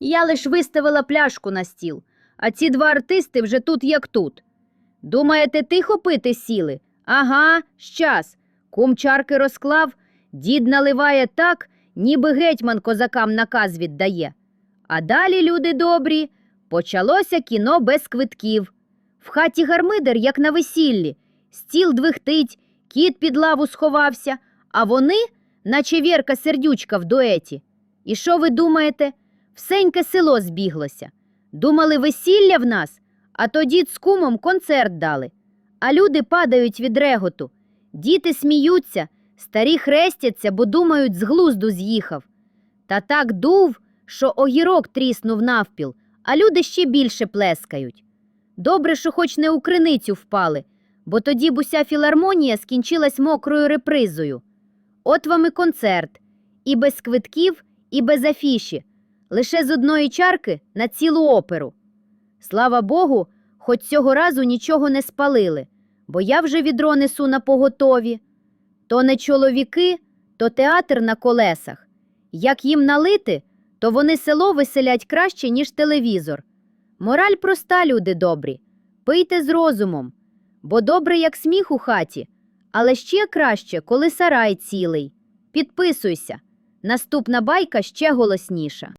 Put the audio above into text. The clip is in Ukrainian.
Я лиш виставила пляшку на стіл, а ці два артисти вже тут як тут. Думаєте, тихо пити сіли? Ага, щас. Кум чарки розклав, дід наливає так, ніби гетьман козакам наказ віддає. А далі, люди добрі, почалося кіно без квитків. В хаті гармидер, як на весіллі, стіл двихтить, кіт під лаву сховався, а вони, наче Вірка сердючка в дуеті. І що ви думаєте? Всеньке село збіглося. Думали, весілля в нас, а то дід з кумом концерт дали. А люди падають від реготу. Діти сміються, старі хрестяться, бо думають, з глузду з'їхав. Та так дув, що огірок тріснув навпіл, а люди ще більше плескають. Добре, що хоч не у криницю впали, бо тоді б уся філармонія скінчилась мокрою репризою. От вам і концерт, і без квитків, і без афіші, лише з одної чарки на цілу оперу. Слава Богу, хоч цього разу нічого не спалили, бо я вже відро несу на поготові. То не чоловіки, то театр на колесах. Як їм налити, то вони село веселять краще, ніж телевізор. Мораль проста, люди добрі. Пийте з розумом, бо добре, як сміх у хаті, але ще краще, коли сарай цілий. Підписуйся. Наступна байка ще голосніша.